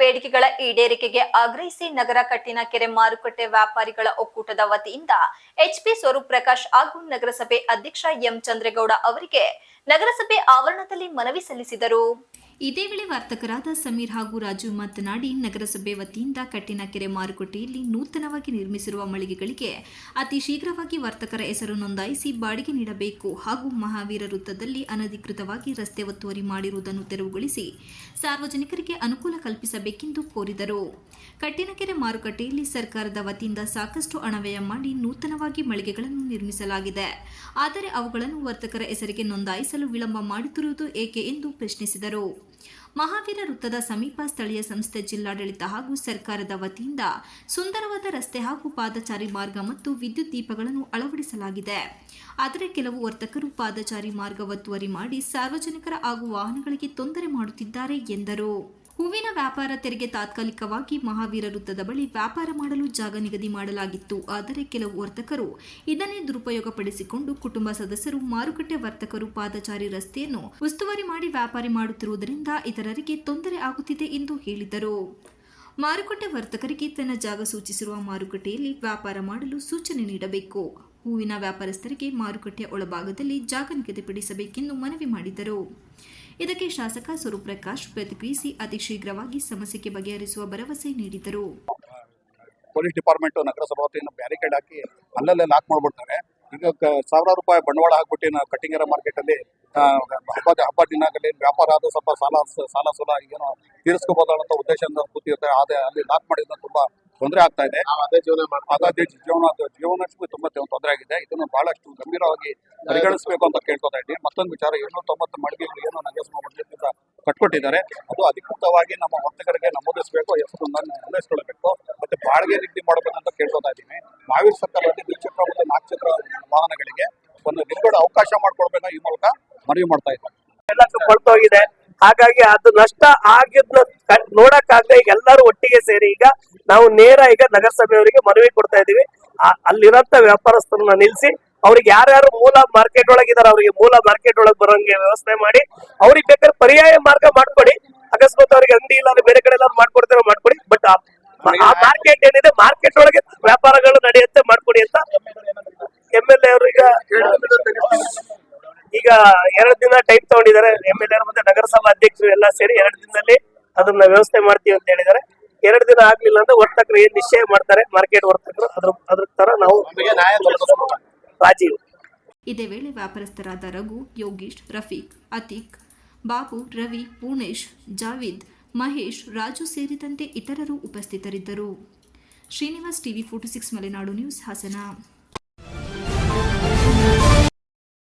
ಬೇಡಿಕೆಗಳ ಈಡೇರಿಕೆಗೆ ಆಗ್ರಹಿಸಿ ನಗರ ಕಟ್ಟಿನ ಕೆರೆ ಮಾರುಕಟ್ಟೆ ವ್ಯಾಪಾರಿಗಳ ಒಕ್ಕೂಟದ ವತಿಯಿಂದ ಎಚ್ಪಿ ಸ್ವರೂಪ್ ಪ್ರಕಾಶ್ ಹಾಗೂ ನಗರಸಭೆ ಅಧ್ಯಕ್ಷ ಎಂ ಚಂದ್ರೇಗೌಡ ಅವರಿಗೆ ನಗರಸಭೆ ಆವರಣದಲ್ಲಿ ಮನವಿ ಸಲ್ಲಿಸಿದರು. ಇದೇ ವೇಳೆ ವರ್ತಕರಾದ ಸಮೀರ್ ಹಾಗೂ ರಾಜು ಮಾತನಾಡಿ ನಗರಸಭೆ ವತಿಯಿಂದ ಕಟ್ಟಿನಕೆರೆ ಮಾರುಕಟ್ಟೆಯಲ್ಲಿ ನೂತನವಾಗಿ ನಿರ್ಮಿಸಿರುವ ಮಳಿಗೆಗಳಿಗೆ ಅತಿ ಶೀಘ್ರವಾಗಿ ವರ್ತಕರ ಹೆಸರು ನೋಂದಾಯಿಸಿ ಬಾಡಿಗೆ ನೀಡಬೇಕು ಹಾಗೂ ಮಹಾವೀರ ವೃತ್ತದಲ್ಲಿ ಅನಧಿಕೃತವಾಗಿ ರಸ್ತೆ ಒತ್ತುವರಿ ಮಾಡಿರುವುದನ್ನು ತೆರವುಗೊಳಿಸಿ ಸಾರ್ವಜನಿಕರಿಗೆ ಅನುಕೂಲ ಕಲ್ಪಿಸಬೇಕೆಂದು ಕೋರಿದರು. ಕಟ್ಟಿನಕೆರೆ ಮಾರುಕಟ್ಟೆಯಲ್ಲಿ ಸರ್ಕಾರದ ವತಿಯಿಂದ ಸಾಕಷ್ಟು ಹಣವ್ಯಯ ಮಾಡಿ ನೂತನವಾಗಿ ಮಳಿಗೆಗಳನ್ನು ನಿರ್ಮಿಸಲಾಗಿದೆ. ಆದರೆ ಅವುಗಳನ್ನು ವರ್ತಕರ ಹೆಸರಿಗೆ ನೋಂದಾಯಿಸಲು ವಿಳಂಬ ಮಾಡುತ್ತಿರುವುದು ಏಕೆ ಎಂದು ಪ್ರಶ್ನಿಸಿದರು. ಮಹಾವೀರ ವೃತ್ತದ ಸಮೀಪ ಸ್ಥಳೀಯ ಸಂಸ್ಥೆ ಜಿಲ್ಲಾಡಳಿತ ಹಾಗೂ ಸರ್ಕಾರದ ವತಿಯಿಂದ ಸುಂದರವಾದ ರಸ್ತೆ ಹಾಗೂ ಪಾದಚಾರಿ ಮಾರ್ಗ ಮತ್ತು ವಿದ್ಯುತ್ ದೀಪಗಳನ್ನು ಅಳವಡಿಸಲಾಗಿದೆ. ಆದರೆ ಕೆಲವು ವರ್ತಕರು ಪಾದಚಾರಿ ಮಾರ್ಗ ಒತ್ತುವರಿ ಮಾಡಿ ಸಾರ್ವಜನಿಕರ ಹಾಗೂ ವಾಹನಗಳಿಗೆ ತೊಂದರೆ ಮಾಡುತ್ತಿದ್ದಾರೆ ಎಂದರು. ಹೂವಿನ ವ್ಯಾಪಾರ ತೆರಿಗೆ ತಾತ್ಕಾಲಿಕವಾಗಿ ಮಹಾವೀರ ವೃತ್ತದ ಬಳಿ ವ್ಯಾಪಾರ ಮಾಡಲು ಜಾಗ ನಿಗದಿ ಮಾಡಲಾಗಿತ್ತು. ಆದರೆ ಕೆಲವು ವರ್ತಕರು ಇದನ್ನೇ ದುರುಪಯೋಗಪಡಿಸಿಕೊಂಡು ಕುಟುಂಬ ಸದಸ್ಯರು, ಮಾರುಕಟ್ಟೆ ವರ್ತಕರು, ಪಾದಚಾರಿ ರಸ್ತೆಯನ್ನು ಉಸ್ತುವಾರಿ ಮಾಡಿ ವ್ಯಾಪಾರಿ ಮಾಡುತ್ತಿರುವುದರಿಂದ ಇತರರಿಗೆ ತೊಂದರೆ ಆಗುತ್ತಿದೆ ಎಂದು ಹೇಳಿದರು. ಮಾರುಕಟ್ಟೆ ವರ್ತಕರಿಗೆ ತನ್ನ ಜಾಗ ಸೂಚಿಸಿರುವ ಮಾರುಕಟ್ಟೆಯಲ್ಲಿ ವ್ಯಾಪಾರ ಮಾಡಲು ಸೂಚನೆ ನೀಡಬೇಕು. ಹೂವಿನ ವ್ಯಾಪಾರಸ್ಥರಿಗೆ ಮಾರುಕಟ್ಟೆಯ ಒಳಭಾಗದಲ್ಲಿ ಜಾಗ ನಿಗದಿಪಡಿಸಬೇಕೆಂದು ಮನವಿ ಮಾಡಿದರು. ಇದಕ್ಕೆ ಶಾಸಕ ಸ್ವರೂಪ್ ಪ್ರಕಾಶ್ ಪ್ರತಿಕ್ರಿಯಿಸಿ ಅತಿ ಶೀಘ್ರವಾಗಿ ಸಮಸ್ಯೆಗೆ ಬಗೆಹರಿಸುವ ಭರವಸೆ ನೀಡಿದರು. ಪೊಲೀಸ್ ಡಿಪಾರ್ಟ್ಮೆಂಟ್ ನಗರಸಭಾ ವತಿಯಿಂದ ಬ್ಯಾರಿಕೇಡ್ ಹಾಕಿ ಅಲ್ಲಲ್ಲೇ ಲಾಕ್ ಮಾಡ್ಬಿಡ್ತಾರೆ. ಈಗ ಸಾವಿರಾರು ರೂಪಾಯಿ ಬಂಡವಾಳ ಹಾಕ್ಬಿಟ್ಟು ನಾವು ಕಟ್ಟಿಂಗರ ಮಾರ್ಕೆಟ್ ಅಲ್ಲಿ ಹಬ್ಬದ ಹಬ್ಬ ದಿನಗಳಲ್ಲಿ ವ್ಯಾಪಾರ ಆದ ಸ್ವಲ್ಪ ಸಾಲ ಸಾಲ ಸಾಲ ಏನೋ ತೀರಿಸ್ಕೋಬಹುದು ಅನ್ನೋ ಉದ್ದೇಶದಿಂದ ಕೂತಿರ್ತಾರೆ. ಅದೇ ಅಲ್ಲಿ ಲಾಕ್ ಮಾಡಿದ್ರೆ ತುಂಬಾ ತೊಂದರೆ ಆಗ್ತಾ ಇದೆ. ನಾವು ಅದೇ ಜೀವನ ಹಾಗಾಗಿ ಜೀವನ ಜೀವನಕ್ಕೂ ತುಂಬಾ ತೊಂದರೆ ಆಗಿದೆ. ಇದನ್ನು ಬಹಳಷ್ಟು ಗಂಭೀರವಾಗಿ ಪರಿಗಣಿಸಬೇಕು ಅಂತ ಕೇಳ್ಕೊತಾ ಇದ್ದೀನಿ ಮತ್ತೊಂದು ವಿಚಾರ ಏಳ್ನೂರ ತೊಂಬತ್ತು ಮಳಿಗೆಗಳು ಏನು ಮಂಡಳಿಯಿಂದ ಕಟ್ಕೊಟ್ಟಿದ್ದಾರೆ. ಅದು ಅಧಿಕೃತವಾಗಿ ನಮ್ಮ ವರ್ತಕರಿಗೆ ನಮೂದಿಸಬೇಕು ಹೆಸರು ನೋಂದಾಯಿಸ್ಕೊಳ್ಬೇಕು ಮತ್ತೆ ಬಾಡಿಗೆ ನಿಗದಿ ಮಾಡಬೇಕು ಅಂತ ಕೇಳ್ಕೊತಾ ಇದ್ದೀನಿ ಮಾವೀರ್ ಸರ್ಕಾರದಲ್ಲಿ ದ್ವಿಚಕ್ರ ಮತ್ತು ನಾಲ್ಕು ಚಕ್ರ ವಾಹನಗಳಿಗೆ ಒಂದು ನಿಲ್ಗಡೆ ಅವಕಾಶ ಮಾಡ್ಕೊಳ್ಬೇಕು ಈ ಮೂಲಕ ಮನವಿ ಮಾಡ್ತಾ ಇದ್ದಾರೆ. ಎಲ್ಲ ಕೊಳ್ತೋಗಿದೆ. ಹಾಗಾಗಿ ಅದು ನಷ್ಟ ಆಗಿದ್ನ ನೋಡಕ್ಕಾಗದೆ ಈಗ ಎಲ್ಲರೂ ಒಟ್ಟಿಗೆ ಸೇರಿ ಈಗ ನಾವು ನೇರ ಈಗ ನಗರಸಭೆಯವರಿಗೆ ಮನವಿ ಕೊಡ್ತಾ ಇದೀವಿ ಅಲ್ಲಿರಂತ ವ್ಯಾಪಾರಸ್ಥರನ್ನ ನಿಲ್ಸಿ ಅವ್ರಿಗೆ ಯಾರ್ಯಾರು ಮೂಲ ಮಾರ್ಕೆಟ್ ಒಳಗಿದಾರೆ ಅವರಿಗೆ ಮೂಲ ಮಾರ್ಕೆಟ್ ಒಳಗೆ ಬರೋಂಗೆ ವ್ಯವಸ್ಥೆ ಮಾಡಿ ಅವ್ರಿಗೆ ಬೇಕಾದ್ರೆ ಪರ್ಯಾಯ ಮಾರ್ಗ ಮಾಡ್ಕೊಡಿ. ಅಕಸ್ಮಾತ್ ಅವ್ರಿಗೆ ಅಂಗಡಿ ಇಲ್ಲ ಬೇರೆ ಕಡೆ ಎಲ್ಲ ಮಾಡ್ಕೊಡ್ತಾರೋ ಮಾಡ್ಕೊಡಿ. ಬಟ್ ಆ ಮಾರ್ಕೆಟ್ ಏನಿದೆ ಮಾರ್ಕೆಟ್ ಒಳಗೆ ವ್ಯಾಪಾರಗಳು ನಡೆಯುತ್ತೆ ಮಾಡ್ಕೊಡಿ ಅಂತ ಎಂ ಎಲ್ ಎ ಅವರು ಈಗ ಎರಡು ದಿನ ಟೈಪ್ ತಗೊಂಡಿದ್ದಾರೆ. ಎಂ ಎಲ್ ಎ ಮತ್ತೆ ನಗರಸಭಾ ಅಧ್ಯಕ್ಷರು ಎಲ್ಲ ಸೇರಿ ಎರಡು ದಿನದಲ್ಲಿ ಅದನ್ನ ವ್ಯವಸ್ಥೆ ಮಾಡ್ತೀವಿ ಅಂತ ಹೇಳಿದ್ದಾರೆ. ಎರಡು ದಿನ ಆಗ್ಲಿಲ್ಲ ಅಂದ್ರೆ ವರ್ತಕರು ಏನ್ ನಿಶ್ಚಯ ಮಾಡ್ತಾರೆ? ಮಾರ್ಕೆಟ್ ವರ್ತಕರು ಅದ್ರ ಅದ್ರ ತರ ನಾವು ರಾಜೀವ್. ಇದೇ ವೇಳೆ ವ್ಯಾಪಾರಸ್ಥರಾದ ರಘು ಯೋಗೀಶ್ ರಫೀಕ್ ಅತೀಕ್ ಬಾಬು ರವಿ ಪೂರ್ಣೇಶ್ ಜಾವಿದ್ ಮಹೇಶ್ ರಾಜು ಸೇರಿದಂತೆ ಇತರರು ಉಪಸ್ಥಿತರಿದ್ದರು. Srinivas TV forty six Malenadu news Hassan.